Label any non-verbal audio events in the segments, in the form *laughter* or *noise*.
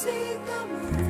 See the moon.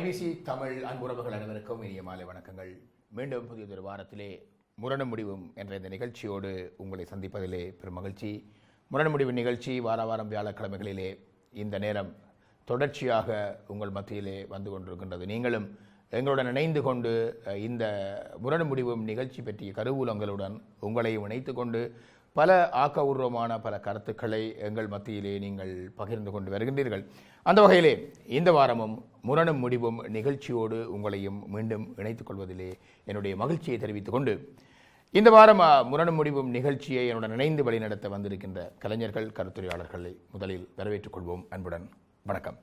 IBC Tamil அன்புறவுகள் அனைவருக்கும் இனிய மாலை வணக்கங்கள். மீண்டும் புதியதொரு வாரத்திலே முரணும் முடிவும் என்ற இந்த நிகழ்ச்சியோடு உங்களை சந்திப்பதிலே பெரும் மகிழ்ச்சி. முரண முடிவு நிகழ்ச்சி வார வாரம் வியாழக்கிழமைகளிலே இந்த நேரம் தொடர்ச்சியாக உங்கள் மத்தியிலே வந்து கொண்டிருக்கின்றது. நீங்களும் எங்களுடன் இணைந்து கொண்டு இந்த முரண முடிவும் நிகழ்ச்சி பற்றிய கருவூலங்களுடன் உங்களையும் இணைத்து கொண்டு பல ஆக்கபூர்வமான பல கருத்துக்களை எங்கள் மத்தியிலே நீங்கள் பகிர்ந்து கொண்டு வருகின்றீர்கள். அந்த வகையிலே இந்த வாரமும் முரணும் முடிவும் நிகழ்ச்சியோடு உங்களையும் மீண்டும் இணைத்துக் கொள்வதிலே என்னுடைய மகிழ்ச்சியை தெரிவித்துக் கொண்டு இந்த வாரம் முரணும் முடிவும் நிகழ்ச்சியை என்னுடன் இணைந்து வழிநடத்த வந்திருக்கின்ற கலைஞர்கள் கருத்துரையாளர்களை முதலில் வரவேற்றுக் கொள்வோம். அன்புடன் வணக்கம்.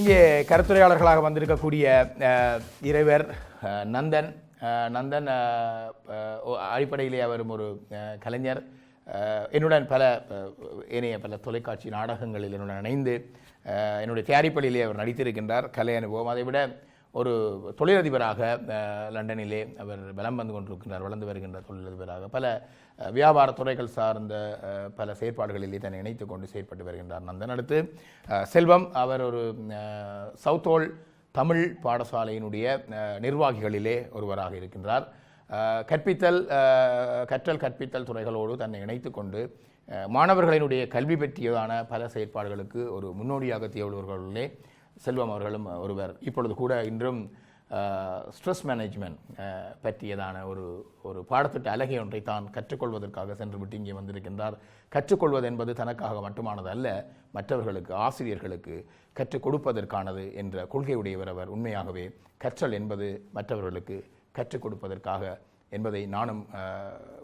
இங்கே கருத்துரையாளர்களாக வந்திருக்கக்கூடிய இறைவர் நந்தன் நந்தன் அடிப்படையிலே அவரும் ஒரு கலைஞர். என்னுடன் பல ஏனைய பல தொலைக்காட்சி நாடகங்களில் என்னுடன் இணைந்து என்னுடைய தயாரிப்படியிலே அவர் நடித்திருக்கின்றார் கலை அனுபவம். அதை விட ஒரு தொழிலதிபராக லண்டனிலே அவர் வலம் வந்து கொண்டிருக்கின்றார் வளர்ந்து வருகின்ற தொழிலதிபராக. பல வியாபார துறைகள் சார்ந்த பல செயற்பாடுகளிலே தன்னை இணைத்து கொண்டு செயற்பட்டு வருகின்றார் நந்தன் அடுத்து செல்வம் அவர் ஒரு சவுத்தோல் தமிழ் பாடசாலையினுடைய நிர்வாகிகளிலே ஒருவராக இருக்கின்றார். கற்பித்தல் கற்றல் கற்பித்தல் துறைகளோடு தன்னை இணைத்து கொண்டு மாணவர்களினுடைய கல்வி பற்றியதான பல செயற்பாடுகளுக்கு ஒரு முன்னோடியாக திகழ்வர்களிலே செல்வம் அவர்களும் ஒருவர். இப்பொழுது கூட இன்றும் ஸ்ட்ரெஸ் மேனேஜ்மெண்ட் பற்றியதான ஒரு ஒரு பாடத்திட்ட அலகை ஒன்றை தான் கற்றுக்கொள்வதற்காக சென்று விட்டு இங்கே வந்திருக்கின்றார். கற்றுக்கொள்வது என்பது தனக்காக மட்டுமானது அல்ல மற்றவர்களுக்கு ஆசிரியர்களுக்கு கற்றுக் கொடுப்பதற்கானது என்ற கொள்கையுடையவர் அவர். உண்மையாகவே கற்றல் என்பது மற்றவர்களுக்கு கற்றுக் கொடுப்பதற்காக என்பதை நானும்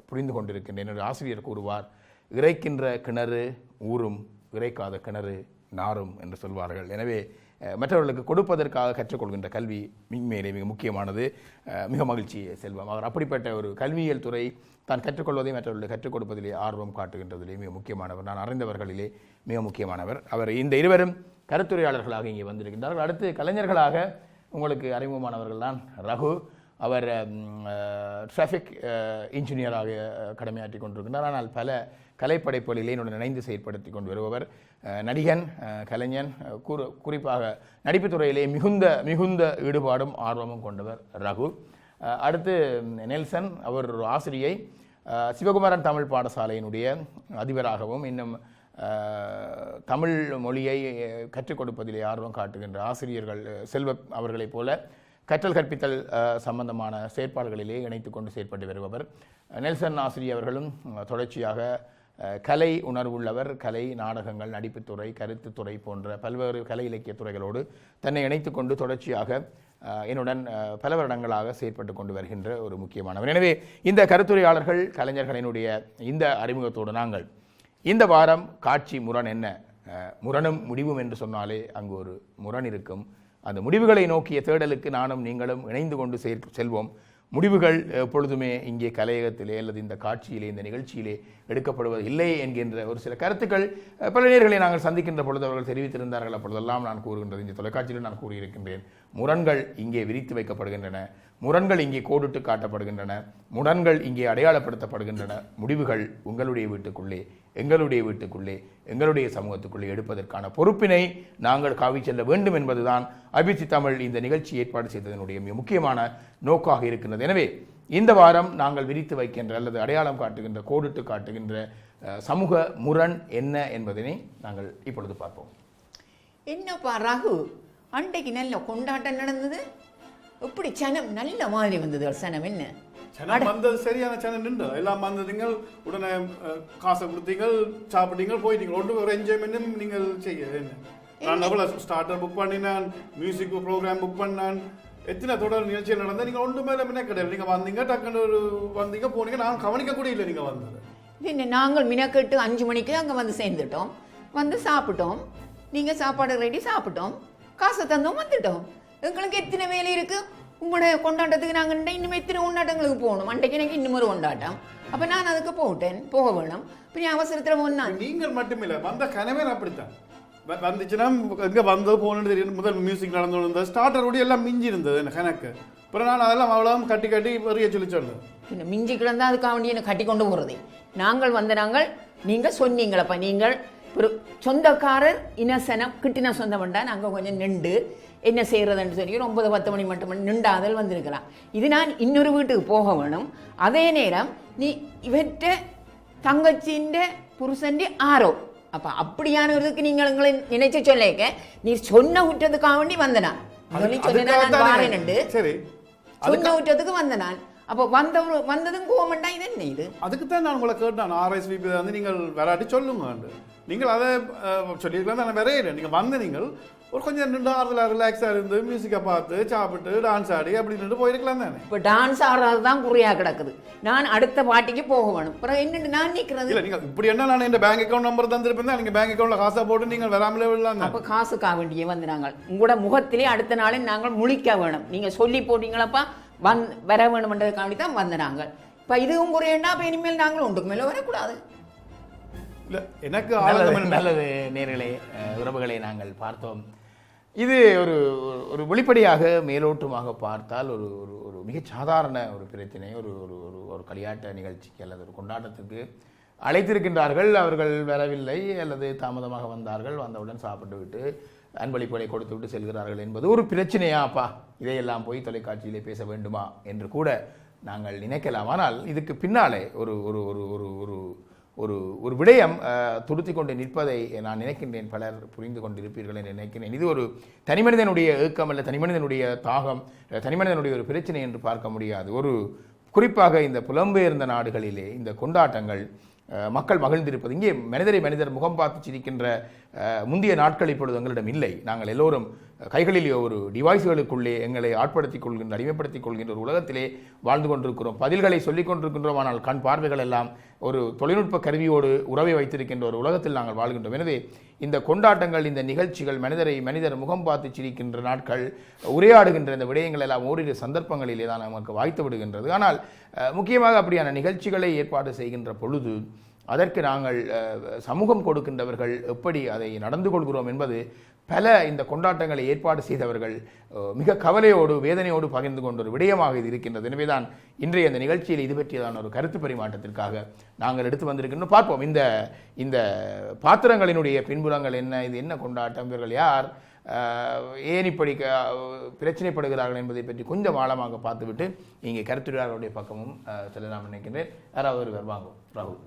புரிந்து கொண்டிருக்கின்றேன் என்னுடைய ஆசிரியர் கூறுவார். இறைக்கின்ற கிணறு ஊறும் விரைக்காத கிணறு நாரும் என்று சொல்வார்கள். எனவே மற்றவர்களுக்கு கொடுப்பதற்காக கற்றுக்கொள்கின்ற கல்வி மின்மேலே மிக முக்கியமானது. மிக மகிழ்ச்சி செல்வம். அவர் அப்படிப்பட்ட ஒரு கல்வியியல் துறை தான் கற்றுக்கொள்வதை மற்றவர்களுக்கு கற்றுக் கொடுப்பதிலே ஆர்வம் காட்டுகின்றதிலே மிக முக்கியமானவர். நான் அறிந்தவர்களிலே மிக முக்கியமானவர். அவர் இந்த இருவரும் கருத்துரையாளர்களாக இங்கே வந்திருக்கின்றார்கள். அடுத்து கலைஞர்களாக உங்களுக்கு அறிமுகமானவர்கள் தான் ரகு. அவர் டிராஃபிக் இன்ஜினியராக கடமையாற்றி கொண்டிருக்கின்றார். ஆனால் பல கலைப்படைப்புகளிலே என்னுடன் இணைந்து செயற்படுத்தி கொண்டு வருபவர் நடிகன் கலைஞன் அஹ், குறி குறிப்பாக நடிப்புத் துறையிலே மிகுந்த மிகுந்த ஈடுபாடும் ஆர்வமும் கொண்டவர் ரகு. அடுத்து நெல்சன் அவர் ஒரு ஆசிரியை. சிவகுமாரன் தமிழ் பாடசாலையினுடைய அதிபராகவும் இன்னும் தமிழ் மொழியை கற்றுக் கொடுப்பதிலே ஆர்வம் காட்டுகின்ற ஆசிரியர்கள் செல்வ அவர்களைப் போல கற்றல் கற்பித்தல் சம்பந்தமான செயற்பாடுகளிலே இணைத்து கொண்டு செயற்பட்டு வருபவர். நெல்சன் ஆசிரியர் அவர்களும் தொடர்ச்சியாக கலை உணர்வுள்ளவர் கலை நாடகங்கள் நடிப்புத்துறை கருத்துத்துறை போன்ற பல்வேறு கலை இலக்கிய துறைகளோடு தன்னை இணைத்து கொண்டு தொடர்ச்சியாக என்னுடன் பல வருடங்களாக செயற்பட்டு கொண்டு வருகின்ற ஒரு முக்கியமானவர். எனவே இந்த கருத்துரையாளர்கள் கலைஞர்களினுடைய இந்த அறிமுகத்தோடு நாங்கள் இந்த வாரம் காட்சி முரண் என்ன? முரணும் முடிவும் என்று சொன்னாலே அங்கு ஒரு முரண் இருக்கும். அந்த முடிவுகளை நோக்கிய தேடலுக்கு நானும் நீங்களும் இணைந்து கொண்டு செல்வோம். முடிவுகள் எப்பொழுதுமே இங்கே கலையகத்திலே அல்லது இந்த காட்சியிலே இந்த நிகழ்ச்சியிலே எடுக்கப்படுவது இல்லை என்கின்ற ஒரு சில கருத்துக்கள் பல நேர்களை நாங்கள் சந்திக்கின்ற பொழுது அவர்கள் தெரிவித்திருந்தார்கள் அப்பொழுதெல்லாம் நான் கூறுகின்றது. இந்த தொலைக்காட்சியில் நான் கூறியிருக்கின்றேன். முரண்கள் இங்கே விரித்து வைக்கப்படுகின்றன. முரண்கள் இங்கே கோடிட்டு காட்டப்படுகின்றன. முரண்கள் இங்கே அடையாளப்படுத்தப்படுகின்றன. முடிவுகள் உங்களுடைய வீட்டுக்குள்ளே எங்களுடைய வீட்டுக்குள்ளே எங்களுடைய சமூகத்துக்குள்ளே எடுப்பதற்கான பொறுப்பினை நாங்கள் காவி செல்ல வேண்டும் என்பதுதான் அபிசி தமிழ் இந்த நிகழ்ச்சி ஏற்பாடு செய்ததனுடைய மிக முக்கியமான நோக்காக இருக்கின்றது. எனவே இந்த வாரம் நாங்கள் விரித்து வைக்கின்ற அல்லது அடையாளம் காட்டுகின்ற கோடிட்டு காட்டுகின்ற சமூக முரண் என்ன என்பதனை நாங்கள் இப்பொழுது பார்ப்போம். என்னப்பா ராகு? அன்றைக்கு நல்ல கொண்டாட்டம் நடந்தது. இப்படி சனம் நல்ல மாதிரி வந்தது சனம் என்ன? வந்தது சரியான சேனல் நின்று. எல்லாம் வந்து நீங்கள் உடனே காசை கொடுத்தீங்க சாப்பிட்டீங்க போயிட்டீங்க ஒன்று ஒரு என்ஜாய்மெண்ட்டும் நீங்கள் செய்ய நான் எவ்வளோ ஸ்டார்டர் புக் பண்ணினான் மியூசிக் ப்ரோக்ராம் புக் பண்ணான். எத்தனை தொடர் நிகழ்ச்சிகள் நடந்தா நீங்கள் ஒன்று மேலே முன்னே கிடையாது. நீங்கள் வந்தீங்க டக்குன்னு ஒரு வந்தீங்க போனீங்க. நான் கவனிக்க கூட இல்லை நீங்கள் வந்தது. என்ன நாங்கள் மினக்கெட்டு அஞ்சு மணிக்கு அங்கே வந்து சேர்ந்துட்டோம். வந்து சாப்பிட்டோம். நீங்கள் சாப்பாடு ரெடி சாப்பிட்டோம். காசை தந்தோம் வந்துட்டோம் எங்களுக்கு எத்தனை வேலை இருக்கு? உங்களோட கொண்டாட்டத்துக்கு நாங்கள் இன்னும் எத்தனை கொண்டாட்டங்களுக்கு போகணும்? அன்றைக்கு எனக்கு இன்னும் ஒரு கொண்டாட்டம். அப்போ நான் அதுக்கு போட்டேன். போக வேணும். பின்ன அவசரத்தில் போனான் நீங்கள் மட்டுமில்லை வந்த கனவே அப்படித்தான். வந்துச்சுன்னா எங்க வந்து போகணும்னு தெரியும். முதல் மியூசிக் நடந்து இருந்தது ஸ்டார்டரோட எல்லாம் மிஞ்சி இருந்தது எனக்கு கணக்கு? அப்புறம் நான் அதெல்லாம் அவ்வளோ கட்டி கட்டி பெரிய சொல்லி சொன்னேன் மிஞ்சி கிடந்தா அதுக்காக வேண்டி என்னை கட்டி கொண்டு போகிறது நாங்கள் வந்த நாங்கள் நீங்கள் சொன்னீங்களப்பா நீங்கள் ஒரு சொந்தக்காரர் இனசனம் கிட்டின சொந்தம் வேண்டா நாங்கள் கொஞ்சம் நின்று என்ன செய்கிறதுன்னு சொல்லி ஒரு ஒன்பது பத்து மணி மட்டும் நின்றாதல் வந்திருக்கலாம். இது நான் இன்னொரு வீட்டுக்கு போக வேணும். அதே நேரம் நீ இவற்ற தங்கச்சின்ற புருஷன் ஆரோ. அப்போ அப்படியானவருக்கு நீங்கள் எங்களை நினைச்சு சொல்லேக்க நீ சொன்ன குற்றத்துக்காக வேண்டி வந்தனா சொல்லி சொன்னா நான் சொன்ன குற்றத்துக்கு வந்த நான். அப்போ வந்தவர் வந்ததும் கோவமெண்டா இது? என்ன இது அதுக்கு தான் நான் உங்களை கேட்டேன் ஆர்எஸ்விபி வந்து நீங்கள் வராட்டி சொல்லுங்க நீங்கள் அதை சொல்லியிருக்கலாம் நான் வரையில நீங்கள் வந்து நீங்கள் ஒரு கொஞ்சம் நின்று ஆறுதலாக ரிலாக்ஸாக இருந்து மியூசிக்கை பார்த்து சாப்பிட்டு டான்ஸ் ஆடி அப்படி நின்று போயிருக்கலாம் தானே? இப்போ டான்ஸ் ஆடுறது தான் குறியா கிடக்குது. நான் அடுத்த பாட்டிக்கு போக வேணும். அப்புறம் என்னண்டு நான் நிற்கிறது? இல்லை நீங்கள் இப்படி என்ன நான் இந்த பேங்க் அக்கௌண்ட் நம்பர் தந்திருப்பேன் தான் நீங்கள் பேங்க் அக்கௌண்ட்டில் காசை போட்டு நீங்கள் வராமலே விடலாம் அப்போ காசுக்காக வேண்டிய வந்து நாங்கள். உங்களோட முகத்திலே அடுத்த நாளே நாங்கள் முழிக்க வேணும். நீங்கள் சொல்லி போட்டீங்களப்பா வந் வர வேணுமென்றதுக்காண்டி தான் வந்த நாங்கள் இப்போ இதுவும் குறையண்டா அப்போ இனிமேல் நாங்கள் ஒன்றுக்கு மேலே வரக்கூடாது. இல்லை எனக்கு நல்லது? நல்லது நேர்களே உறவுகளை நாங்கள் பார்த்தோம். இது ஒரு ஒரு வெளிப்படையாக மேலோட்டமாக பார்த்தால் ஒரு ஒரு ஒரு மிகச் சாதாரண ஒரு பிரச்சனை. ஒரு ஒரு ஒரு ஒரு களியாட்ட நிகழ்ச்சிக்கு அல்லது ஒரு கொண்டாட்டத்துக்கு அழைத்திருக்கின்றார்கள். அவர்கள் வரவில்லை அல்லது தாமதமாக வந்தார்கள். வந்தவுடன் சாப்பிட்டு விட்டு அன்பளிப்புகளை கொடுத்து விட்டு செல்கிறார்கள் என்பது ஒரு பிரச்சனையாப்பா. இதையெல்லாம் போய் தொலைக்காட்சியிலே பேச வேண்டுமா என்று கூட நாங்கள் நினைக்கலாம். ஆனால் இதுக்கு பின்னாலே ஒரு ஒரு ஒரு ஒரு ஒரு ஒரு ஒரு விடயம் துடுத்தி துருத்தி கொண்டு நிற்பதை நான் நினைக்கின்றேன். பலர் புரிந்து கொண்டிருப்பீர்கள் என்று நினைக்கிறேன். இது ஒரு தனிமனிதனுடைய ஏக்கம் அல்ல தனிமனிதனுடைய தாகம் தனிமனிதனுடைய ஒரு பிரச்சனை என்று பார்க்க முடியாது. ஒரு குறிப்பாக இந்த புலம்பெயர்ந்த நாடுகளிலே இந்த கொண்டாட்டங்கள் மக்கள் மகிழ்ந்திருப்பது. இங்கே மனிதரை மனிதர் முகம் பார்த்து சிரிக்கின்ற முந்தைய நாட்கள் இப்பொழுது எங்களிடம் இல்லை. நாங்கள் எல்லோரும் கைகளிலே ஒரு டிவைஸ்களுக்குள்ளே எங்களை ஆட்படுத்திக் கொள்கின்ற அடிமைப்படுத்திக் கொள்கின்ற ஒரு உலகத்திலே வாழ்ந்து கொண்டிருக்கிறோம். பதில்களை சொல்லிக் கொண்டிருக்கின்றோம். ஆனால் கண் பார்வைகள் எல்லாம் ஒரு தொழில்நுட்ப கருவியோடு உறவை வைத்திருக்கின்ற ஒரு உலகத்தில் நாங்கள் வாழ்கின்றோம். எனவே இந்த கொண்டாட்டங்கள் இந்த நிகழ்ச்சிகள் மனிதரை மனிதர் முகம் பார்த்து சிரிக்கின்ற நாட்கள் உரையாடுகின்ற இந்த விடயங்கள் எல்லாம் ஓரிரு சந்தர்ப்பங்களிலே தான் நமக்கு வாய்த்து விடுகின்றது. ஆனால் முக்கியமாக அப்படியான நிகழ்ச்சிகளை ஏற்பாடு செய்கின்ற பொழுது அதற்கு நாங்கள் சமூகம் கொடுக்கின்றவர்கள் எப்படி அதை நடந்து கொள்கிறோம் என்பது பல இந்த கொண்டாட்டங்களை ஏற்பாடு செய்தவர்கள் மிக கவலையோடு வேதனையோடு பகிர்ந்து கொண்ட ஒரு விடயமாக இது இருக்கின்றது. எனவேதான் இன்றைய இந்த நிகழ்ச்சியில் இது பற்றியதான ஒரு கருத்து பரிமாற்றத்திற்காக நாங்கள் எடுத்து வந்திருக்கின்றோம். பார்ப்போம் இந்த இந்த பாத்திரங்களினுடைய பின்புறங்கள் என்ன இது என்ன கொண்டாட்டம் இவர்கள் யார் ஏன் இப்படி பிரச்சனைப்படுகிறார்கள் என்பதை பற்றி கொஞ்சம் ஆழமாக பார்த்துவிட்டு இங்கே கருத்துரையாளருடைய பக்கமும் செல்ல செல்லலாம் நினைக்கின்றேன். யாராவது ஒருவர் வாங்கும் ராகுல்.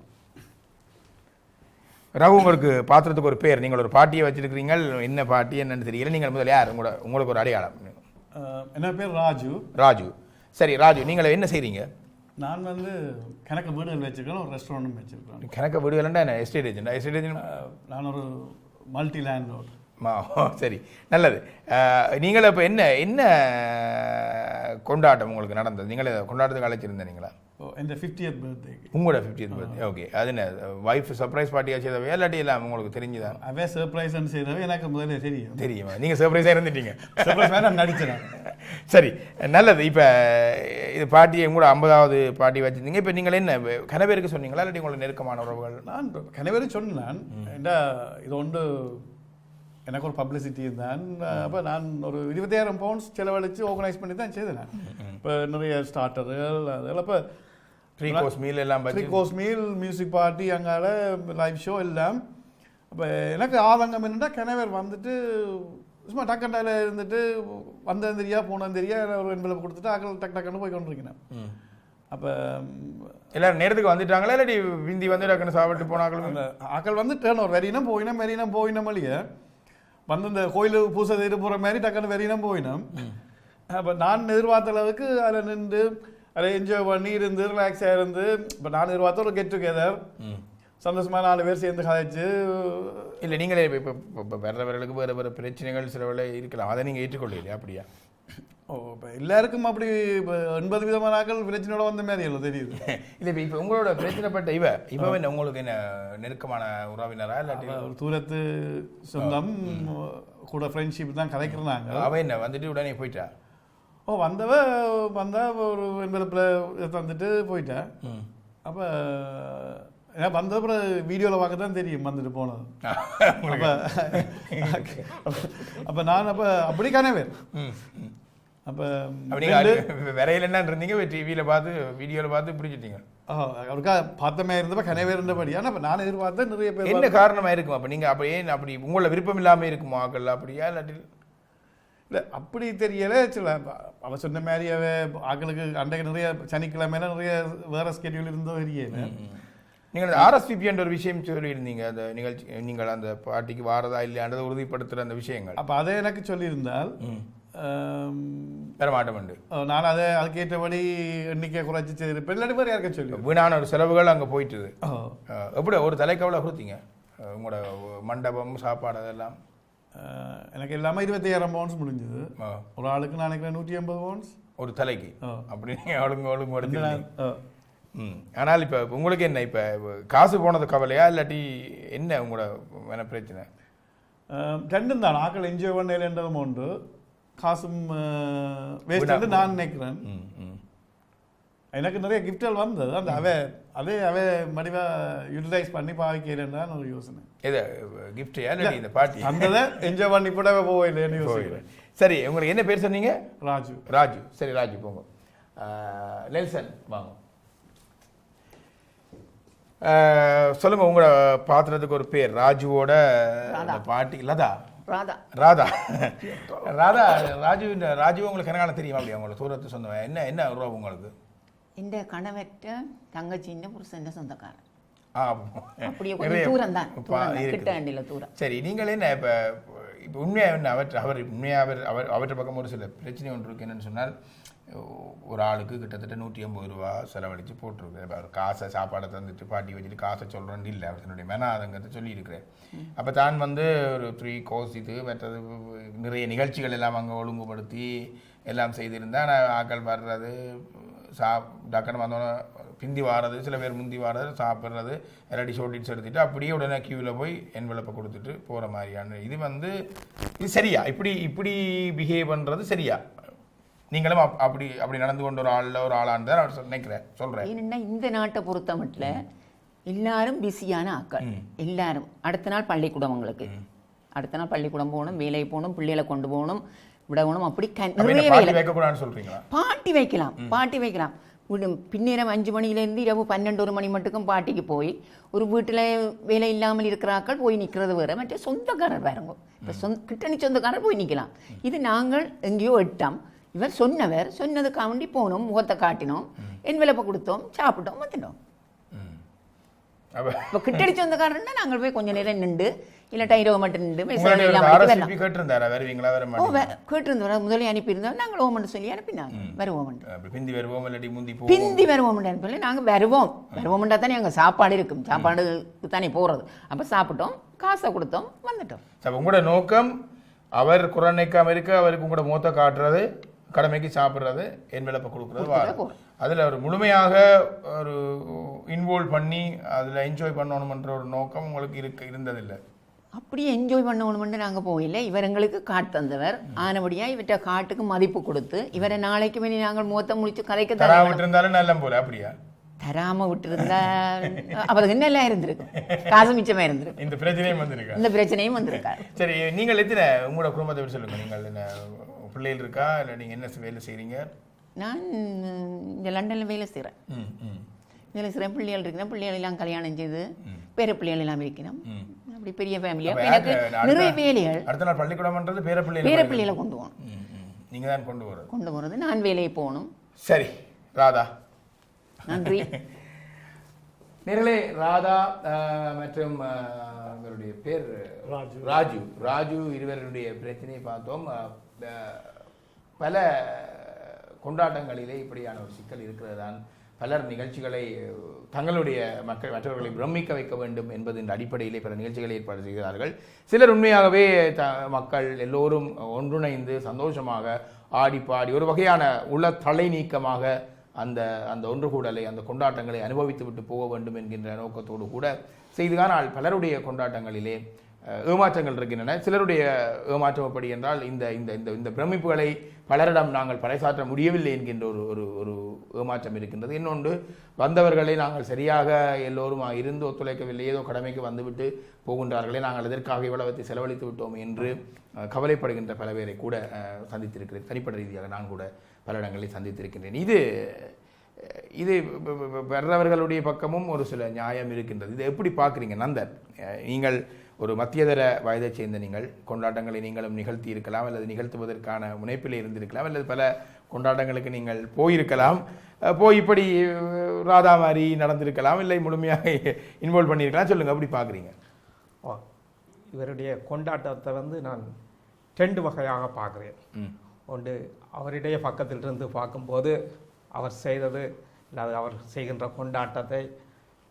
ரகு உங்களுக்கு பாத்திரத்துக்கு ஒரு பேர். நீங்கள் ஒரு பாட்டியை வச்சிருக்கிறீங்க. என்ன பாட்டி என்னன்னு தெரியல. நீங்கள் முதல்ல யார்? உங்களோட உங்களுக்கு ஒரு அடையாளம். என்ன பேர்? ராஜு. ராஜு. சரி ராஜு நீங்கள் என்ன செய்றீங்க? நான் வந்து கணக்கு வீடுகள் வச்சிருக்கேன். ஒரு ரெஸ்டாரண்ட்டும் வச்சிருக்கேன். கணக்க வீடுகள்ண்டா என்ன? எஸ்டேட் ஏஜென்ட் எஸ்டேட் ஏஜென்ட் நான் ஒரு மல்டி லேண்ட் சரி. நல்லது. நீங்கள் இப்போ என்ன என்ன கொண்டாட்டம் உங்களுக்கு நடந்தது? நீங்கள் கொண்டாட்டத்துக்கு அழைச்சிருந்தீங்களா? என் ஃபிஃப்டியத் பர்த்டேக்கு உங்களோட ஃபிஃப்டியத் பர்த்டே ஓகே அது என்ன ஒய்ஃப் சர்ப்ரைஸ் பார்ட்டியாக செய்தவையா இல்லாட்டி எல்லாம் உங்களுக்கு தெரிஞ்சுதான் அவன் சர்ப்ரைஸ் செய்தது எனக்கு முதல்ல தெரியும். தெரியுமா? நீங்கள் சர்ப்ரைஸாக இருந்துட்டீங்க. சர்ப்ரைஸ் நான் நடிச்சேன் சரி நல்லது. இப்போ இது பாட்டியை கூட ஐம்பதாவது பாட்டி வச்சிருந்தீங்க. இப்போ நீங்கள் என்ன கனவேருக்கு சொன்னீங்களா? இல்லாட்டி உங்களோட நெருக்கமான உறவுகள்? நான் கனவேறு சொன்னேன் இது ஒன்று எனக்கு ஒரு பப்ளிசிட்டி தான் அப்போ நான் ஒரு இருபத்தாயிரம் பவுண்ட்ஸ் செலவழித்து ஆர்கனைஸ் பண்ணி தான் செய்தேன் இப்போ நிறைய ஸ்டார்டர்கள் அதெல்லாம் இப்போ த்ரீ கோர்ஸ் மீல் எல்லாம் three course meal music party அங்கால லைவ் ஷோ எல்லாம். அப்போ எனக்கு ஆதங்கம் என்னன்னா கணவர் வந்துட்டு சும்மா டக்கண்டால இருந்துட்டு வந்தது தெரியா போனது தெரியா ஒரு என்வலப் கொடுத்துட்டு அக்கல் டக் டக்குன்னு போய் கொண்டிருக்கிறேன். அப்போ எல்லாரும் நேரத்துக்கு வந்துட்டாங்களா? இல்லாட்டி விந்தி வந்து டக்குன்னு சாப்பிட்டு போனாங்களும் அந்த ஆக்கள் வந்து டேர்ன் ஒரு வெறினம் போயினம் வெறினம் போயினம் வழிய வந்து இந்த கோயில் பூசை செய்து போகிற மாதிரி டக்குன்னு வெறினம் போயினம் அப்போ நான் எதிர்பார்த்த அளவுக்கு அதில் நின்று அதை என்ஜாய் பண்ணி இருந்து ரிலாக்ஸாக இருந்து இப்போ நான் எதிர்பார்த்த ஒரு கெட் டுகெதர் சந்தோஷமா நாலு பேர் சேர்ந்து கதைச்சு இல்லை நீங்களே இப்போ இப்போ இப்போ வர்றவர்களுக்கு வேறு வேறு பிரச்சனைகள் சில வேளை இருக்கலாம் அதை நீங்கள் ஏற்றுக்கொள்ளலையா அப்படியா ஓ இப்போ எல்லாருக்கும் அப்படி இப்போ எண்பது விதமான ஆக்கள் பிரச்சனையோட வந்த மாதிரி இல்லை தெரியுது. *laughs* இல்லை இப்போ இப்போ உங்களோட பிரச்சனைப்பட்ட இவ இவ என்ன உங்களுக்கு என்ன நெருக்கமான உறவினரா இல்லாட்டி ஒரு தூரத்து சொந்தம் கூட ஃப்ரெண்ட்ஷிப் தான் கதைக்கிறாங்க அவ என்ன வந்துட்டு உடனே போயிட்டா? ஓ வந்தவ வந்தா ஒரு எண்பதுல தந்துட்டு போயிட்டா. அப்போ ஏன்னா வந்த அப்புறம் வீடியோவில் பார்க்க தான் தெரியும் வந்துட்டு போனது. *laughs* அப்போ அப்போ நான் அப்போ அப்படி கனவே. அப்போ அப்ப *laughs* விரையில் என்ன இருந்தீங்க டிவியில் பார்த்து வீடியோவில் பார்த்து பிடிச்சிட்டீங்க அவருக்கா பார்த்தமே இருந்தப்ப கனவே இருந்தபடி. இப்போ நான் எதிர்பார்த்தேன் நிறைய பேர் என்ன காரணமா இருக்கும்? அப்ப நீங்க அப்ப ஏன் அப்படி உங்கள விருப்பம் இல்லாம இருக்குமா ஆக்கள்? அப்படியா இல்லாட்டி? இல்லை அப்படி தெரியல. சில அவ சொன்ன மாதிரி அவ ஆக்களுக்கு அன்றைக்கு நிறைய சனிக்கிழமையில நிறைய வேற ஸ்கெடியூல் இருந்தோ தெரியல நீங்கள் ஆர்எஸ்பிபி என்ற ஒரு விஷயம் சொல்லியிருந்தீங்க. அந்த நிகழ்ச்சி நீங்கள் அந்த பாட்டிக்கு வாரதா இல்லையான்றதை உறுதிப்படுத்துகிற அந்த விஷயங்கள். அப்போ அதை எனக்கு சொல்லியிருந்தால் ஆம், பெற மாட்டோம் நான் அதை அதுக்கேற்றபடி எண்ணிக்கை குறைச்சி செய்திருப்பேன். இல்லாட்டி வேறு யாருக்கும் சொல்லி வீணான ஒரு செலவுகள் அங்க போயிட்டுது. எப்படி ஒரு தலைக்கவலை கொடுத்தீங்க? உங்களோட மண்டபம் சாப்பாடு அதெல்லாம்? எனக்கு எல்லாமே இருபத்தையாயிரம் பவுன்ஸ் முடிஞ்சது. ஒரு ஆளுக்கு நான் நினைக்கிறேன் நூற்றி ஐம்பது பவுன்ஸ் ஒரு தலைக்கு? ஆ. அப்படி நீங்கள் ஒழுங்கு ஒழுங்கு எடுத்துக்கிட்டீங்க. அஹ், ம். ஆனால் இப்போ உங்களுக்கு என்ன இப்போ காசு போனது கவலையா? இல்லாட்டி என்ன உங்களோட என்ன பிரச்சனை? ரெண்டும் தான். ஆக்கள் என்ஜாய் பண்ணலன்றதும் உண்டு காசும் வேஸ்ட் நான் நினைக்கிறேன். எனக்கு நிறைய கிஃப்ட்கள் வந்தது. அந்த அவ அதே அவ மடிவா யூட்டிலைஸ் பண்ணி பாவிக்கிறேன்னு ஒரு யோசனை. கிஃப்டையா இல்லாட்டி இந்த பாட்டி? அந்த என்ஜாய் பண்ணி கூட போயில்லைன்னு யோசிக்கிறேன். சரி உங்களுக்கு என்ன பேர் சொன்னீங்க? ராஜு. ராஜு. சரி ராஜு போங்க. அஹ், நெல்சன் வாங்க. சொல்லுங்க உங்களோட பாத்திரத்துக்கு ஒரு பேர். ராஜுவோட அந்த பாட்டி லதா. ராதா. ராதா. *laughs* ராதா ராஜு இந்த ராஜு உங்களுக்கு கனகாலம் தெரியுமா அப்படி? உங்களுக்கு தூரத்து சொந்தம் என்ன என்ன உறவு உங்களுக்கு? இந்த கணவற்ற தங்கச்சின்னு புருஷன் சொந்தக்காரன். அப்படியே கொஞ்சம் தூரம் தான். கிட்ட தூரம். சரி நீங்கள் என்ன இப்போ இப்போ உண்மையாக என்ன? அவர் அவர் உண்மையாக அவர் அவர் அவற்றை பக்கம் ஒரு சில பிரச்சனை ஒன்று இருக்கு என்னன்னு சொன்னால் ஒரு ஆளுக்கு கிட்டத்தட்ட நூற்றி ஐம்பது ரூபா செலவழித்து போட்டிருக்கு அவர் காசை சாப்பாடை தந்துட்டு பாட்டி வச்சுட்டு காசை சொல்கிறேன்னு இல்லை. அவர் தன்னுடைய மெனாதங்கிறத சொல்லியிருக்கிறேன் அப்போ தான் வந்து ஒரு த்ரீ கோர்ஸ் இது மற்றது நிறைய நிகழ்ச்சிகள் எல்லாம் அங்கே ஒழுங்குபடுத்தி எல்லாம் செய்திருந்தா நான் ஆக்கள் வர்றது சா டக்குன்னு வந்தோன்னே பிந்தி வாரது சில பேர் முந்தி வாரது சாப்பிட்றது ரெடி ஷோட்டிட்ஸ் எடுத்துட்டு அப்படியே உடனே கியூவில் போய் என்வெலப்பை கொடுத்துட்டு போகிற மாதிரியான இது வந்து இது சரியா? இப்படி இப்படி பிஹேவ் பண்ணுறது சரியா? நீங்களும் அப்- அப்படி அப்படி நடந்து கொண்ட ஒரு ஆளில் ஒரு ஆளான்னு தான் நான் நினைக்கிறேன் சொல்கிறேன் ஏன்னா இந்த நாட்டை பொறுத்த மட்டும் எல்லாரும் பிஸியான ஆட்கள். எல்லாரும். அடுத்த நாள் பள்ளிக்கூடம் உங்களுக்கு அடுத்த நாள் பள்ளிக்கூடம் போகணும் வேலைக்கு போகணும் பிள்ளைகளை கொண்டு போகணும் விடணும் அப்படி நிறைய வேலை பாட்டி வைக்கலாம் பாட்டி வைக்கலாம். பின்னேரம் அஞ்சு மணிலேருந்து இரவு பன்னெண்டு ஒரு மணி மட்டுக்கும் பாட்டிக்கு போய் ஒரு வீட்டில் வேலை இல்லாமல் இருக்கிற ஆட்கள் போய் நிற்கிறது வேற. மற்ற சொந்தக்காரர் பாருங்க இப்போ சொந்த கிட்டணி சொந்தக்காரர் போய் நிற்கலாம் இது நாங்கள் எங்கேயோ எட்டாம். இவர் சொன்னவர் சொன்னதுக்காண்டி போனோம் முகத்தை காட்டினோம் என்வெலப்பை கொடுத்தோம் சாப்பிட்டோம் வந்துட்டோம். இப்போ கிட்டடி சொந்தக்காரர்னா நாங்கள் போய் கொஞ்ச நேரம் நின்று இல்லாட்டா இரவு மட்டும் நின்று கேட்டிருந்தாரா? வருவீங்களா வர கேட்டிருந்தோம் முதலே அனுப்பியிருந்தோம் நாங்கள் ஓமன்னு சொல்லி அனுப்பினாங்க. வருவோம் பிந்தி வருவோம் இல்லாட்டி முந்தி பிந்தி வருவோம் சொல்லி நாங்கள் வருவோம். வருவோம்டா தானே அங்கே சாப்பாடு இருக்கும். சாப்பாடுக்கு தானே போகிறது அப்போ சாப்பிட்டோம் காசை கொடுத்தோம் வந்துட்டோம். உங்களோட நோக்கம் அவர் குரணைக்காம இருக்க அவருக்கு உங்களோட மூத்த காட்டுறது. கடமைக்கு சாப்பிட்றது என் விளப்ப கொடுக்குறது. அதில் ஒரு முழுமையாக ஒரு இன்வால்வ் பண்ணி அதில் என்ஜாய் பண்ணணுமன்ற ஒரு நோக்கம் உங்களுக்கு இருக்க இருந்ததில்லை. அப்படியே என்ஜாய் பண்ணணும்னு நாங்கள் போயில்லை இவர் எங்களுக்கு காட்டு தந்தவர். ஆனபடியாக இவற்றை காட்டுக்கு மதிப்பு கொடுத்து இவரை நாளைக்கு வேணி நாங்கள் முகத்தை முடிச்சு கதைக்க தரா தர விட்டுருந்தாலும் நல்ல போல அப்படியா? தராம விட்டுருந்தா அவருக்கு என்னெல்லாம் இருந்திருக்கும்? காசு மிச்சமாக இருந்திருக்கும். இந்த பிரச்சனையும் வந்திருக்கா? இந்த பிரச்சனையும் வந்திருக்காரு சரி நீங்கள் எத்தனை உங்களோட குடும்பத்தை சொல்லுங்க. நீங்கள் பிள்ளைகள் இருக்கா? இல்லை நீங்கள் என்ன வேலை செய்கிறீங்க நான் இந்த லண்டனில் வேலை செய்கிறேன் ம் ம். வேலை செய்கிறேன் பிள்ளைகள் இருக்கிறேன் பிள்ளைகள் எல்லாம் கல்யாணம் செய்து பேர பிள்ளைகள் எல்லாம் இருக்கணும். அப்படி பெரிய ஃபேமிலியாக எனக்கு நிறைய வேலைகள். அடுத்த நாள் பள்ளிக்கூடம்ன்றது பேர பேர பிள்ளைகள் கொண்டு போகணும் நீங்கள் தான் கொண்டு வர்றது கொண்டு போகிறது நான் வேலையை போகணும். சரி. ராதா. நன்றி. *laughs* நேர்களே ராதா மற்றும் அஹ், இவருடைய பேர்? ராஜு. ராஜு. ராஜு இருவருடைய பிரச்சனையை பார்த்தோம். பல கொண்டாட்டங்களிலே இப்படியான ஒரு சிக்கல் இருக்கிறதுதான். பலர் நிகழ்ச்சிகளை தங்களுடைய மக்கள் மற்றவர்களை பிரமிக்க வைக்க வேண்டும் என்பதின் அடிப்படையிலே பல நிகழ்ச்சிகளை ஏற்பாடு செய்கிறார்கள். சிலர் உண்மையாகவே த மக்கள் எல்லோரும் ஒன்றிணைந்து சந்தோஷமாக ஆடி பாடி ஒரு வகையான உள்ள தலை நீக்கமாக அந்த அந்த ஒன்று கூடலை அந்த கொண்டாட்டங்களை அனுபவித்து விட்டு போக வேண்டும் என்கின்ற நோக்கத்தோடு கூட செய்துதான் பலருடைய கொண்டாட்டங்களிலே ஏமாற்றங்கள் இருக்கின்றன. சிலருடைய ஏமாற்றம் எப்படி என்றால் இந்த இந்த இந்த இந்த பிரமிப்புகளை பலரிடம் நாங்கள் பறைசாற்ற முடியவில்லை என்கின்ற ஒரு ஒரு ஒரு ஏமாற்றம் இருக்கின்றது. இன்னொன்று வந்தவர்களை நாங்கள் சரியாக எல்லோரும் இருந்து ஒத்துழைக்கவில்லை ஏதோ கடமைக்கு வந்துவிட்டு போகின்றார்களே நாங்கள் எதற்காக இவ்வளவத்தை செலவழித்து விட்டோம் என்று கவலைப்படுகின்ற பல பேரை கூட சந்தித்திருக்கிறேன். தனிப்பட்ட ரீதியாக நான் கூட பல இடங்களில் சந்தித்திருக்கின்றேன். இது இது பெறவர்களுடைய வர்றவர்களுடைய பக்கமும் ஒரு சில நியாயம் இருக்கின்றது. இதை எப்படி பார்க்குறீங்க நந்தன்? நீங்கள் ஒரு மத்தியதர வயதைச் சேர்ந்த நீங்கள் கொண்டாட்டங்களை நீங்களும் நிகழ்த்தி இருக்கலாம் அல்லது நிகழ்த்துவதற்கான முனைப்பில் இருந்திருக்கலாம் அல்லது பல கொண்டாட்டங்களுக்கு நீங்கள் போயிருக்கலாம். போய் இப்படி ராதா மாதிரி நடந்திருக்கலாம் இல்லை முழுமையாக இன்வால்வ் பண்ணியிருக்கலாம். சொல்லுங்கள் எப்படி பார்க்குறீங்க. ஓ இவருடைய கொண்டாட்டத்தை வந்து நான் ரெண்டு வகையாக பார்க்குறேன். ஒன்று அவருடைய பக்கத்திலிருந்து பார்க்கும்போது அவர் செய்தது இல்லாத அவர் செய்கின்ற கொண்டாட்டத்தை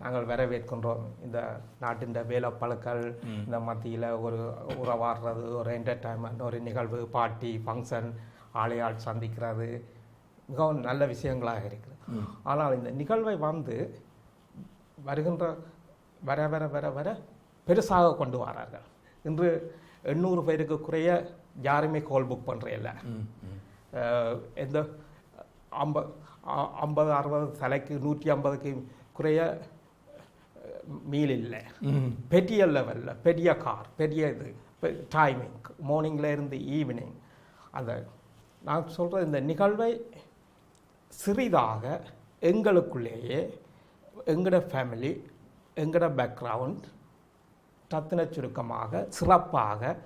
நாங்கள் வரவேற்கின்றோம். இந்த நாட்டின் வேலைப்பழுக்கள் இந்த மத்தியில் ஒரு உறவாடுறது ஒரு என்டர்டைன்மெண்ட் ஒரு நிகழ்வு பார்ட்டி ஃபங்க்ஷன் ஆளையாள் சந்திக்கிறது மிகவும் நல்ல விஷயங்களாக இருக்குது ஆனால் இந்த நிகழ்வை வந்து வருகின்ற வர வர வர வர பெருசாக கொண்டு வரார்கள். இன்று எண்ணூறு பேருக்கு குறைய யாருமே கால் புக் பண்ணுறதில்ல எந்த ஐம்பது ஐம்பது அறுபது தலைக்கு நூற்றி ஐம்பதுக்கு குறைய மீல் இல்லை பெரிய லெவலில் பெரிய கார் பெரிய இது டைமிங் மார்னிங்கில் இருந்து ஈவினிங் அந்த நான் சொல்கிற இந்த நிகழ்வை சிறிதாக எங்களுக்குள்ளேயே எங்களோட ஃபேமிலி எங்களோட பேக்ரவுண்ட் டத்தின சுருக்கமாக சிறப்பாக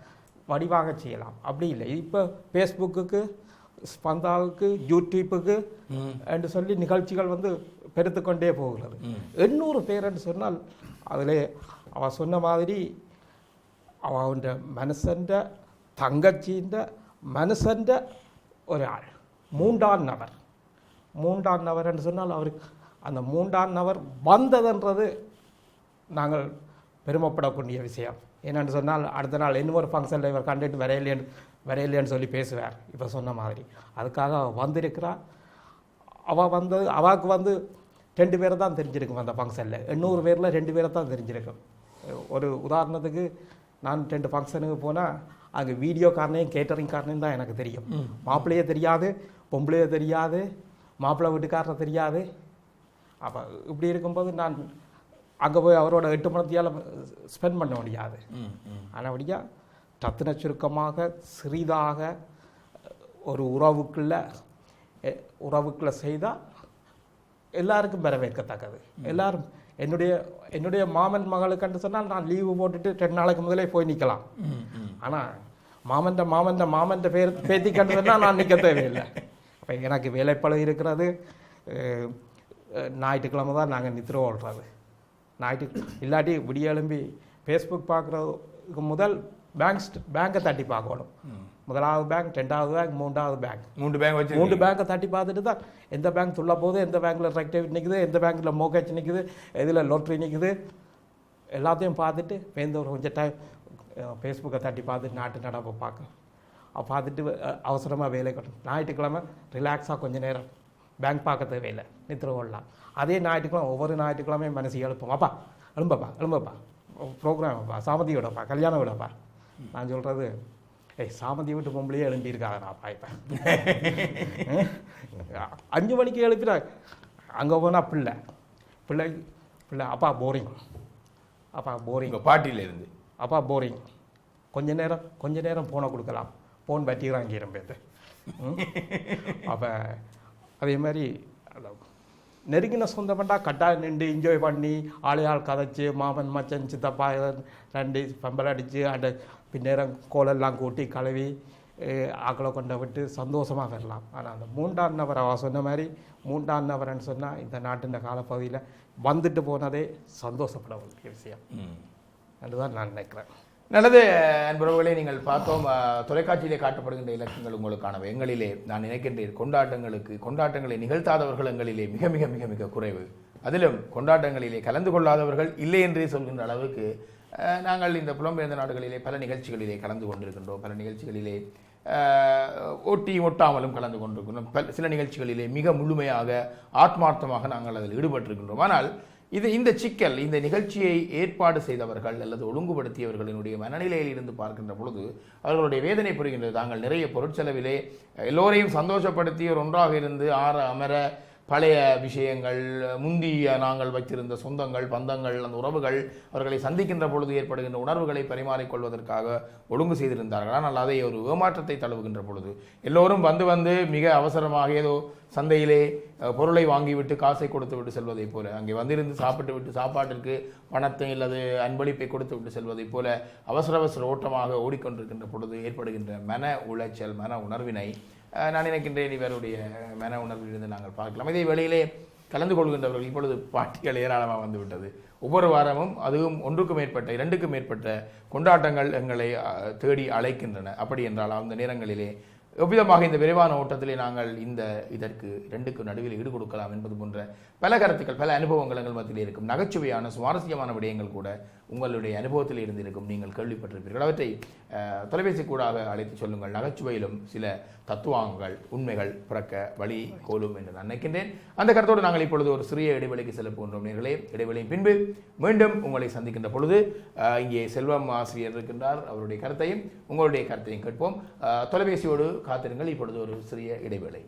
வடிவாக செய்யலாம். அப்படி இல்லை. இப்போ ஃபேஸ்புக்குக்கு ஸ்பந்தாவுக்கு யூடியூப்புக்கு என்று சொல்லி நிகழ்ச்சிகள் வந்து பெருத்துக்கொண்டே போகிறது. எண்ணூறு பேர்னு சொன்னால் அதில் அவ சொன்ன மாதிரி அவன் மனுஷன் தங்கச்சின்ற மனுஷன் ஒரு ஆள் மூன்றாம் நபர். மூன்றாம் நபர் என்று சொன்னால் அவருக்கு அந்த மூன்றாம் நபர் வந்ததுன்றது நாங்கள் பெருமைப்படக்கூடிய விஷயம். என்னென்னு சொன்னால் அடுத்த நாள் இன்னொரு ஃபங்க்ஷனில் இவர் கண்டுட்டு வரையிலேன்னு வரையிலேன்னு சொல்லி பேசுவார். இப்போ சொன்ன மாதிரி. அதுக்காக அவ வந்திருக்கிறா. அவள் வந்து அவாவுக்கு வந்து ரெண்டு பேரை தான் தெரிஞ்சிருக்கும் அந்த ஃபங்க்ஷனில் எண்ணூறு பேரில் ரெண்டு பேரை தான் தெரிஞ்சிருக்கும். ஒரு உதாரணத்துக்கு நான் ரெண்டு ஃபங்க்ஷனுக்கு போனால் அங்கே வீடியோக்காரனையும் கேட்டரிங்காரனையும் தான் எனக்கு தெரியும். மாப்பிள்ளையே தெரியாது பொம்பளையே தெரியாது மாப்பிள்ளை வீட்டுக்காரரை தெரியாது. அப்போ இப்படி இருக்கும்போது நான் அங்கே போய் அவரோட எட்டு மணத்தியால் ஸ்பெண்ட் பண்ண முடியாது. ஆனபடியா டத்தின சுருக்கமாக சிறிதாக ஒரு உறவுக்குள்ள உறவுக்குள்ள செய்தால் எல்லாருக்கும் வரவேற்கத்தக்கது. எல்லாரும் என்னுடைய என்னுடைய மாமன் மகளுக்குன்னு சொன்னால் நான் லீவு போட்டுட்டு ரெண்டு நாளைக்கு முதலே போய் நிற்கலாம் ஆனால் மாமன்ட மாமன்ட மாமன்ட பேர் பேத்திக்கன்னு சொன்னால் நான் நிற்க தேவையில்லை. அப்போ எனக்கு வேலைப்பளு இருக்கிறது. ஞாயிற்றுக்கிழமை தான் நாங்கள் நித்திர ஓடுறது. ஞாயிற்று இல்லாட்டி விடிய எழும்பி ஃபேஸ்புக் பார்க்குறதுக்கு முதல் பேங்க் பேங்கை தட்டி பார்க்கணும். முதலாவது பேங்க் ரெண்டாவது பேங்க் மூன்றாவது பேங்க் மூன்று பேங்க் வச்சு மூன்று பேங்கை தட்டி பார்த்துட்டு தான் எந்த பேங்க் துள்ள போகுது எந்த பேங்க்கில் ரெக்டிவிட் நிற்குது எந்த பேங்க்கில் மோகேஜ் நிற்குது எதில் லோட்ரி நிற்குது எல்லாத்தையும் பார்த்துட்டு வேந்த ஒரு கொஞ்சம் டைம் ஃபேஸ்புக்கை தட்டி பார்த்துட்டு நாட்டு நடப்பை பார்க்க பார்த்துட்டு அவசரமாக வேலை கட்டணும். ஞாயிற்றுக்கிழமை ரிலாக்ஸாக கொஞ்ச நேரம் பேங்க் பார்க்க தேவையில்லை நித்திர ஓடலாம். அதே ஞாயிற்றுக்கிழமை ஒவ்வொரு ஞாயிற்றுக்கிழமையும் மனசு எழுப்போம். அப்பா எழும்பப்பா எழும்பப்பா. ப்ரோக்ராம் அப்பா சாமதி விடப்பா கல்யாணம் விடப்பா நான் சொல்கிறது ஏய் சாமந்தி வீட்டு பொம்பளையே எழும்பியிருக்காதடாப்பா இப்போ. *laughs* அஞ்சு மணிக்கு எழுப்பினா அங்கே போனால் பிள்ளை. பிள்ளை பிள்ளை அப்பா போரிங் அப்பா போரிங் பாட்டியில இருந்து. அப்பா போரிங் கொஞ்ச நேரம் கொஞ்ச நேரம் ஃபோனை கொடுக்கலாம். ஃபோன் பற்றிக்கிறாங்க இரும்பேது அப்போ அதே மாதிரி நெருங்கின சொந்தமண்டா கட்டாயம் நின்று என்ஜாய் பண்ணி ஆளையாள் கதைச்சு மாமன் மச்சன் சித்தப்பா ரெண்டு பம்பல் அடித்து அந்த பின்னேரம் கோலெல்லாம் கூட்டி கழுவி ஆக்களை கொண்ட விட்டு சந்தோஷமாக வரலாம். ஆனால் அந்த மூன்றாம் நபர் அவ சொன்ன மாதிரி மூன்றாம் நபர்னு சொன்னால் இந்த நாட்டின் காலப்பகுதியில் வந்துட்டு போனதே சந்தோஷப்பட வேண்டிய விஷயம். அதுதான் நான் நினைக்கிறேன். நல்லது அன்புறவுகளே நீங்கள் பார்த்தோம் தொலைக்காட்சியிலே காட்டப்படுகின்ற இலக்கங்கள் உங்களுக்கானவை. எங்களிலே நான் நினைக்கின்றேன் கொண்டாட்டங்களுக்கு கொண்டாட்டங்களை நிகழ்த்தாதவர்கள் எங்களிலே மிக மிக மிக மிக குறைவு. அதிலும் கொண்டாட்டங்களிலே கலந்து கொள்ளாதவர்கள் இல்லை என்றே சொல்கின்ற அளவுக்கு நாங்கள் இந்த புலம்பெயர்ந்த நாடுகளிலே பல நிகழ்ச்சிகளிலே கலந்து கொண்டிருக்கின்றோம். பல நிகழ்ச்சிகளிலே ஒட்டி ஒட்டாமலும் கலந்து கொண்டிருக்கின்றோம். பல சில நிகழ்ச்சிகளிலே மிக முழுமையாக ஆத்மார்த்தமாக நாங்கள் அதில் ஈடுபட்டிருக்கின்றோம். ஆனால் இது இந்த சிக்கல் இந்த நிகழ்ச்சியை ஏற்பாடு செய்தவர்கள் அல்லது ஒழுங்குபடுத்தியவர்களினுடைய மனநிலையில் இருந்து பார்க்கின்ற பொழுது அவர்களுடைய வேதனை புரிகின்றது. தாங்கள் நிறைய பொருட்செலவிலே எல்லோரையும் சந்தோஷப்படுத்தி ஒரு ஒன்றாக இருந்து ஆற அமர பழைய விஷயங்கள் முந்திய நாங்கள் வைத்திருந்த சொந்தங்கள் பந்தங்கள் அந்த உறவுகள் அவர்களை சந்திக்கின்ற பொழுது ஏற்படுகின்ற உணர்வுகளை பரிமாறிக்கொள்வதற்காக ஒழுங்கு செய்திருந்தார்கள். ஆனால் அதை ஒரு ஏமாற்றத்தை தழுவுகின்ற பொழுது எல்லோரும் வந்து வந்து மிக அவசரமாக ஏதோ சந்தையிலே பொருளை வாங்கிவிட்டு காசை கொடுத்து விட்டு செல்வதைப் போல அங்கே வந்திருந்து சாப்பிட்டு விட்டு சாப்பாட்டிற்கு பணத்தை அல்லது அன்பளிப்பை கொடுத்து விட்டு செல்வதைப் போல அவசர அவசர ஓட்டமாக ஓடிக்கொண்டிருக்கின்ற பொழுது ஏற்படுகின்ற மன உளைச்சல் மன உணர்வினை நான் நினைக்கின்றேன் இவருடைய மன உணர்விலிருந்து நாங்கள் பார்க்கலாம். இதே வேளையிலே கலந்து கொள்கின்றவர்கள் இப்பொழுது பாட்டிகள் ஏராளமாக வந்துவிட்டது. ஒவ்வொரு வாரமும் அதுவும் ஒன்றுக்கும் மேற்பட்ட இரண்டுக்கும் மேற்பட்ட கொண்டாட்டங்கள் எங்களை தேடி அழைக்கின்றன. அப்படி என்றால் அந்த நேரங்களிலே எவ்விதமாக இந்த விரைவான ஓட்டத்திலே நாங்கள் இந்த இதற்கு இரண்டுக்கு நடுவில் ஈடு கொடுக்கலாம் என்பது போன்ற பல கருத்துக்கள் பல அனுபவங்கள் எங்கள் மத்தியில் இருக்கும். நகைச்சுவையான சுவாரஸ்யமான விடயங்கள் கூட உங்களுடைய அனுபவத்தில் இருந்திருக்கும். நீங்கள் கேள்விப்பட்டிருப்பீர்கள். அவற்றை தொலைபேசி கூடாக அழைத்து சொல்லுங்கள். நகைச்சுவையிலும் சில தத்துவாங்கள் உண்மைகள் பிறக்க வழி கோலும் என்று நான் நினைக்கின்றேன். அந்த கருத்தோடு நாங்கள் இப்பொழுது ஒரு சிறிய இடைவெளிக்கு செல்ல போன்றோம் நீர்களே. இடைவெளியின் பின்பு மீண்டும் உங்களை சந்திக்கின்ற பொழுது இங்கே செல்வம் ஆசிரியர் இருக்கின்றார். அவருடைய கருத்தையும் உங்களுடைய கருத்தையும் கேட்போம். தொலைபேசியோடு காத்திருங்கள். இப்பொழுது ஒரு சிறிய இடைவேளை.